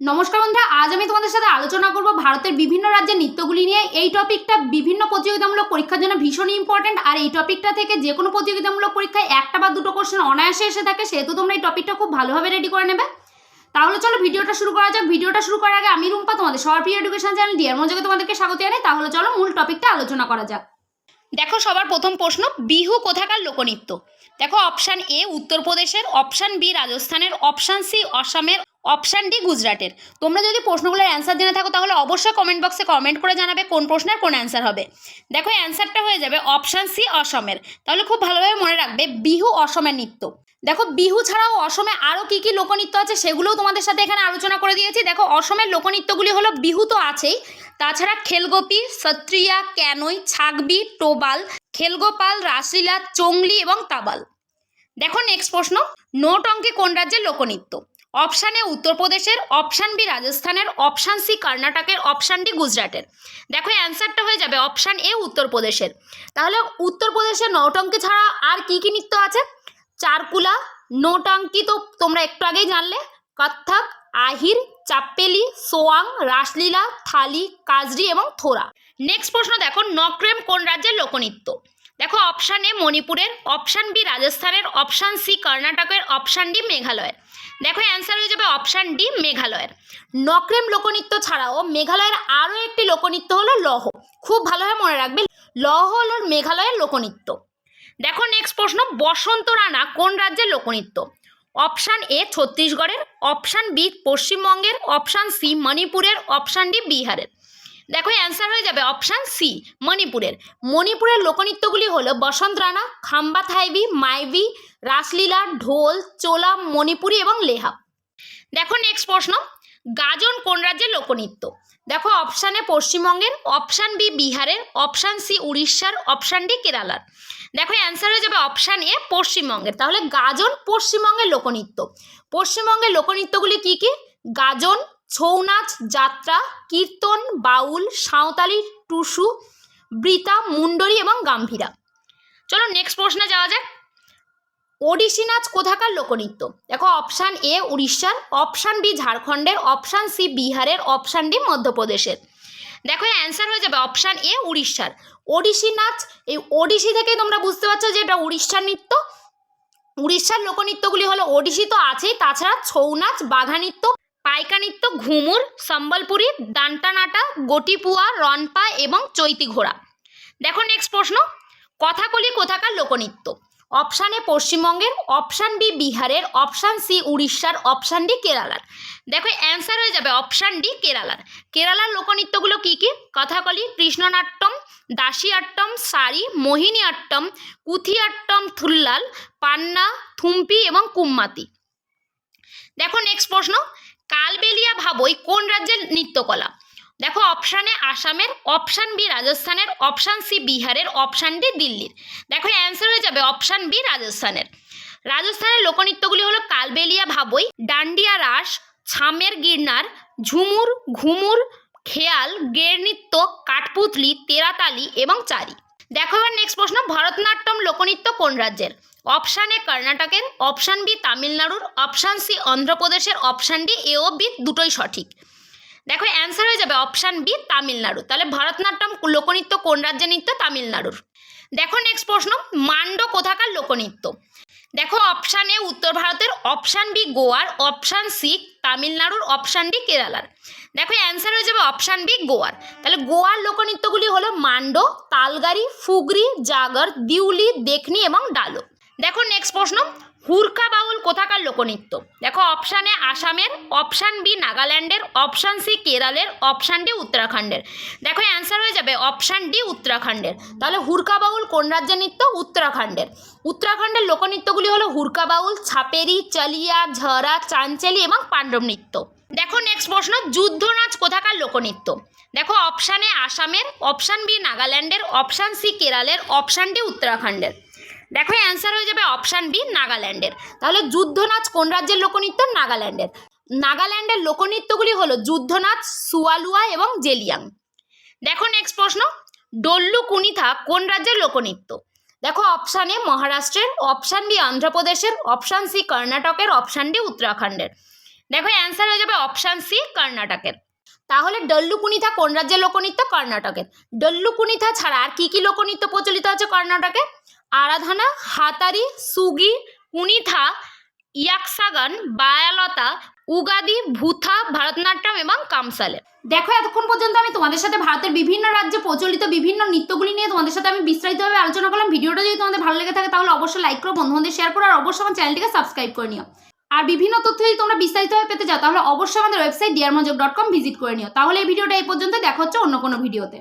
নমস্কার বন্ধুরা, আজ আমি তোমাদের সাথে আলোচনা করব ভারতের বিভিন্ন রাজ্যের নৃত্যগুলি নিয়ে। এই টপিকটা বিভিন্ন প্রতিযোগিতামূলক পরীক্ষার জন্য ভীষণই ইম্পর্টেন্ট আর এই টপিকটা থেকে যে কোনো প্রতিযোগিতামূলক পরীক্ষায় একটা বা দুটো কোশ্চেন অনায়াসে এসে থাকে, সেহেতু তোমরা এই টপিকটা খুব ভালোভাবে রেডি করে নেবে। তাহলে চলো ভিডিওটা শুরু করা যাক। ভিডিওটা শুরু করার আগে আমি রুম্পা, তোমাদের সবার প্রিয় এডুকেশন চ্যানেল ডিয়ার মজাকে তোমাদেরকে স্বাগত জানাই। তাহলে চলো মূল টপিকটা আলোচনা করা যাক। দেখো সবার প্রথম প্রশ্ন, বিহু কোথাকার লোকনৃত্য? দেখো অপশান এ উত্তরপ্রদেশের অপশান বি রাজস্থানের অপশান সি অসমের অপশান ডি গুজরাটের। তোমরা যদি প্রশ্নগুলোর অ্যান্সার জেনে থাকো, তাহলে অবশ্যই কমেন্ট বক্সে কমেন্ট করে জানাবে কোন প্রশ্নের কোন অ্যান্সার হবে। দেখো অ্যান্সারটা হয়ে যাবে অপশান সি অসমের। তাহলে খুব ভালোভাবে মনে রাখবে, বিহু অসমের নৃত্য। দেখো, বিহু ছাড়াও অসমে আরও কী কী লোকনৃত্য আছে সেগুলোও তোমাদের সাথে এখানে আলোচনা করে দিয়েছি। দেখো, অসমের লোকনৃত্যগুলি হলো বিহু তো আছেই। তাছাড়া খেলগোপি সত্রিয়া, ক্যানই, ছাগবি, টোবাল খেলগোপাল, রাসলীলা, চংলি এবং তাবাল। দেখো নেক্সট প্রশ্ন। নোট অঙ্কে কোন রাজ্যের লোকনৃত্য? অপশান এ উত্তরপ্রদেশের অপশান বি রাজস্থানের অপশান সি কর্ণাটকের অপশান ডি গুজরাটের। দেখো অ্যান্সারটা হয়ে যাবে অপশান এ উত্তরপ্রদেশের। তাহলে উত্তরপ্রদেশের নৌটঙ্কি ছাড়া আর কি কি নৃত্য আছে? চারকুলা নোটঙ্কি তো তোমরা একটু আগেই জানলে। কত্থক, আহির, চাপ্পেলি, সোয়াং, রাসলীলা, থালি, কাজরি এবং থোরা। নেক্সট প্রশ্ন দেখো নক্রেম কোন রাজ্যের লোকনৃত্য? দেখো অপশান এ মণিপুরের অপশান বি রাজস্থানের অপশান সি কর্ণাটকের অপশান ডি মেঘালয়ের। দেখো অ্যান্সার হয়ে যাবে অপশান ডি মেঘালয়ের। নক্রেম লোকনৃত্য ছাড়াও মেঘালয়ের আরও একটি লোকনৃত্য হলো লহ। খুব ভালোভাবে মনে রাখবে, লহ হলো মেঘালয়ের লোকনৃত্য। দেখো নেক্সট প্রশ্ন, বসন্ত রানা কোন রাজ্যের লোকনৃত্য? অপশান এ ছত্তিশগড়ের অপশান বি পশ্চিমবঙ্গের অপশান সি মণিপুরের অপশান ডি বিহারের। দেখো অ্যান্সার হয়ে যাবে অপশান সি মণিপুরের। মণিপুরের লোকনৃত্যগুলি হলো বসন্ত রানা, খাম্বা থাইবি, মাইবি, রাসলীলা, ঢোল, চোলা, মণিপুরি এবং লেহা। দেখো নেক্সট প্রশ্ন, গাজন কোন রাজ্যের লোকনৃত্য? দেখো অপশানে পশ্চিমবঙ্গের অপশান বি বিহারের অপশান সি উড়িষ্যার অপশান ডি কেরালার। দেখো অ্যান্সার হয়ে যাবে অপশান এ পশ্চিমবঙ্গের। তাহলে গাজন পশ্চিমবঙ্গের লোকনৃত্য। পশ্চিমবঙ্গের লোকনৃত্যগুলি কী কী? গাজন ছৌ নাচ যাত্রা, কীর্তন, বাউল, সাঁওতালি, টুসু বৃতা মুন্ডরি এবং গাম্ভীরা। চলো নেক্সট প্রশ্নে যাওয়া যাক। ওড়িশি নাচ কোথাকার লোকনৃত্য? দেখো অপশান এ উড়িষ্যার অপশান বি ঝাড়খণ্ডের অপশান সি বিহারের অপশান ডি মধ্যপ্রদেশের। দেখো অ্যান্সার হয়ে যাবে অপশান এ উড়িষ্যার। ওড়িশি নাচ, এই ওড়িশি থেকেই তোমরা বুঝতে পারছ যে এটা উড়িষ্যার নৃত্য। উড়িষ্যার লোকনৃত্যগুলি হলো, ওড়িশি তো আছেই, তাছাড়া ছৌ নাচ, বাঘা নৃত্য পাইকা নৃত্য ঘুমুর, সম্বলপুরি দান্টানাটা গটিপুয়া রনপা এবং চৈতি ঘোড়া। দেখো নেক্সট প্রশ্ন। কথাকলি কোথাকার লোকনৃত্য? অপশান এ পশ্চিমবঙ্গের অপশান বি বিহারের অপশান সি উড়িষ্যার অপশান ডি কেরালার। দেখো অ্যান্সার হয়ে যাবে অপশান ডি কেরালার। কেরালার লোকনৃত্যগুলো কী কী? কথাকলি, কৃষ্ণনাট্যম, দাসিয়াট্টম, সারি মোহিনী আট্টম কুথিয়াট্টম, থুল্লাল, পান্না, থুম্পি এবং কুম্মাতি। দেখো নেক্সট প্রশ্ন। কালবেলিয়া ভাবই কোন রাজ্যের নৃত্যকলা? দেখো অপশানে আসামের অপশান বি রাজস্থানের অপশান সি বিহারের অপশান ডি দিল্লির। দেখো অ্যান্সার হয়ে যাবে অপশান বি রাজস্থানের। রাজস্থানের লোকনৃত্যগুলি হলো কালবেলিয়া ভাবই, ডান্ডিয়া রাস, ছামের গির্নার, ঝুমুর, ঘুমুর, খেয়াল, গের নৃত্য, কাঠপুতলি তেরাতালি এবং চারি। দেখো এবার নেক্সট প্রশ্ন, ভরতনাট্যম লোকনৃত্য কোন রাজ্যের? অপশান এ কর্ণাটকের অপশান বি তামিলনাড়ুর অপশান সি অন্ধ্রপ্রদেশের অপশান ডি এ ও বি দুটোই সঠিক। দেখো অ্যান্সার হয়ে যাবে অপশান বি তামিলনাড়ু। তাহলে ভরতনাট্যম লোকনৃত্য কোন রাজ্যের নৃত্য? তামিলনাড়ুর। দেখো নেক্সট প্রশ্ন, মান্ড কোথাকার লোকনৃত্য? দেখো অপশান এ উত্তর ভারতের অপশান বি গোয়ার অপশান সি তামিলনাড়ুর অপশান ডি কেরালার। দেখো অ্যান্সার হয়ে যাবে অপশান বি গোয়ার। তাহলে গোয়ার লোকনৃত্যগুলি হলো মান্ডো তালগারি ফুগরি জাগর, দিউলি, দেখনি এবং ডালো। দেখো নেক্সট প্রশ্ন, হুরকা বাউল কোথাকার লোকনৃত্য? দেখো অপশানে আসামের অপশান বি নাগাল্যান্ডের অপশান সি কেরালের অপশান ডি উত্তরাখণ্ডের। দেখো অ্যান্সার হয়ে যাবে অপশান ডি উত্তরাখণ্ডের। তাহলে হুরকা বাউল কোন রাজ্যের নৃত্য? উত্তরাখণ্ডের। উত্তরাখণ্ডের লোকনৃত্যগুলি হলো হুরকা বাউল, ছাপেরি, চালিয়া, ঝরা, চাঞ্চেলি এবং পাণ্ডব নৃত্য। দেখো নেক্সট প্রশ্ন যুদ্ধ নাচ কোথাকার লোকনৃত্য? দেখো অপশানে আসামের অপশান বি নাগাল্যান্ডের অপশান সি কেরালের অপশান ডি উত্তরাখণ্ডের। দেখো অ্যান্সার হয়ে যাবে অপশান বি নাগাল্যান্ডের। তাহলে যুদ্ধ নাচ কোন রাজ্যের লোকনৃত্য? নাগাল্যান্ডের। নাগাল্যান্ডের লোকনৃত্যগুলি হলো যুদ্ধ নাচ সুয়ালুয়া এবং জেলিয়াং। দেখো নেক্সট প্রশ্ন। ডল্লু কুনিথা কোন রাজ্যের লোকনৃত্য? দেখো অপশান এ মহারাষ্ট্রের অপশান বি অন্ধ্রপ্রদেশের অপশান সি কর্ণাটকের অপশান ডি উত্তরাখণ্ডের। দেখো অ্যান্সার হয়ে যাবে অপশান সি কর্ণাটকের। তাহলে ডল্লু কুনিথা কোন রাজ্যের লোকনৃত্য? কর্ণাটকের। ডল্লু কুনিথা ছাড়া আর কি কি লোকনৃত্য প্রচলিত আছে কর্ণাটকে? আরাধনা, হাতারি, সুগি কুনিথা ইয়াকসাগান, বায়ালতা, উগাদি, ভূথা, ভারতনাট্যম এবং কামসালে। দেখো, এতক্ষণ পর্যন্ত আমি তোমাদের সাথে ভারতের বিভিন্ন রাজ্যে প্রচলিত বিভিন্ন নৃত্যগুলি নিয়ে তোমাদের সাথে আমি বিস্তারিতভাবে আলোচনা করলাম। ভিডিওটা যদি তোমাদের ভালো লেগে থাকে, তাহলে অবশ্যই লাইক করো, বন্ধুদের শেয়ার করো, আর অবশ্যই আমার চ্যানেলটিকে সাবস্ক্রাইব করে নিও। আর বিভিন্ন তথ্য যদি তোমরা বিস্তারিতভাবে পেতে চাও, তাহলে অবশ্যই আমাদের ওয়েবসাইট ডিয়ারমজক ডট কম ভিজিট করে নিও। তাহলে এই ভিডিওটা এই পর্যন্ত দেখা হচ্ছে অন্য কোনো ভিডিওতে।